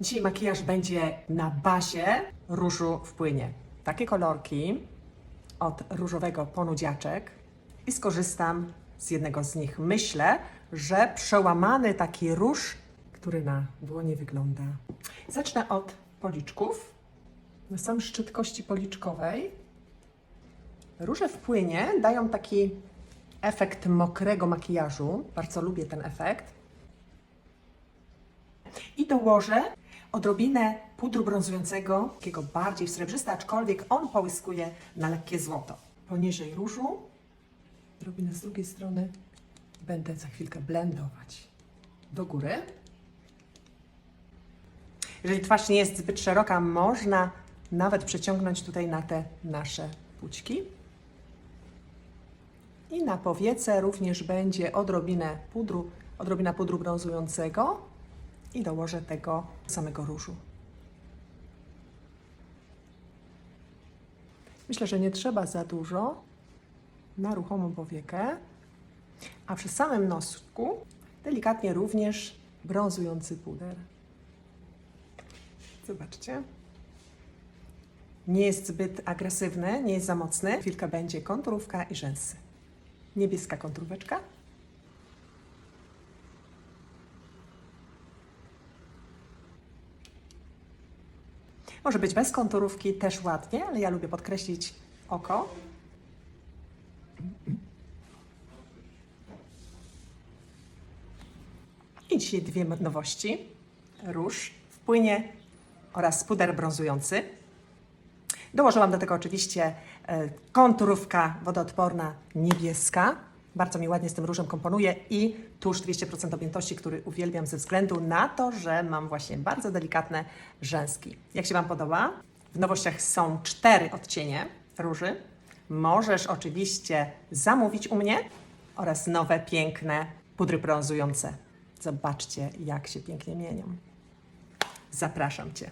Dzisiaj makijaż będzie na bazie różu w płynie. Takie kolorki od różowego ponudziaczek i skorzystam z jednego z nich. Myślę, że przełamany taki róż, który na dłonie wygląda. Zacznę od policzków. Na sam szczyt kości policzkowej. Róże w płynie dają taki efekt mokrego makijażu. Bardzo lubię ten efekt. I dołożę odrobinę pudru brązującego, takiego bardziej srebrzysta, aczkolwiek on połyskuje na lekkie złoto. Poniżej różu, odrobinę z drugiej strony, będę za chwilkę blendować do góry. Jeżeli twarz nie jest zbyt szeroka, można nawet przeciągnąć tutaj na te nasze pućki. I na powiece również będzie odrobinę pudru, odrobina pudru brązującego i dołożę tego samego różu. Myślę, że nie trzeba za dużo na ruchomą powiekę, a przy samym nosku delikatnie również brązujący puder. Zobaczcie. Nie jest zbyt agresywny, nie jest za mocny. Chwilkę będzie konturówka i rzęsy. Niebieska konturóweczka. Może być bez konturówki, też ładnie, ale ja lubię podkreślić oko. I dzisiaj dwie nowości. Róż w płynie oraz puder brązujący. Dołożyłam do tego oczywiście e, konturówka wodoodporna niebieska. Bardzo mi ładnie z tym różem komponuje i tusz 200% objętości, który uwielbiam ze względu na to, że mam właśnie bardzo delikatne rzęski. Jak się Wam podoba? W nowościach są cztery odcienie róży. Możesz oczywiście zamówić u mnie oraz nowe, piękne pudry brązujące. Zobaczcie, jak się pięknie mienią. Zapraszam Cię.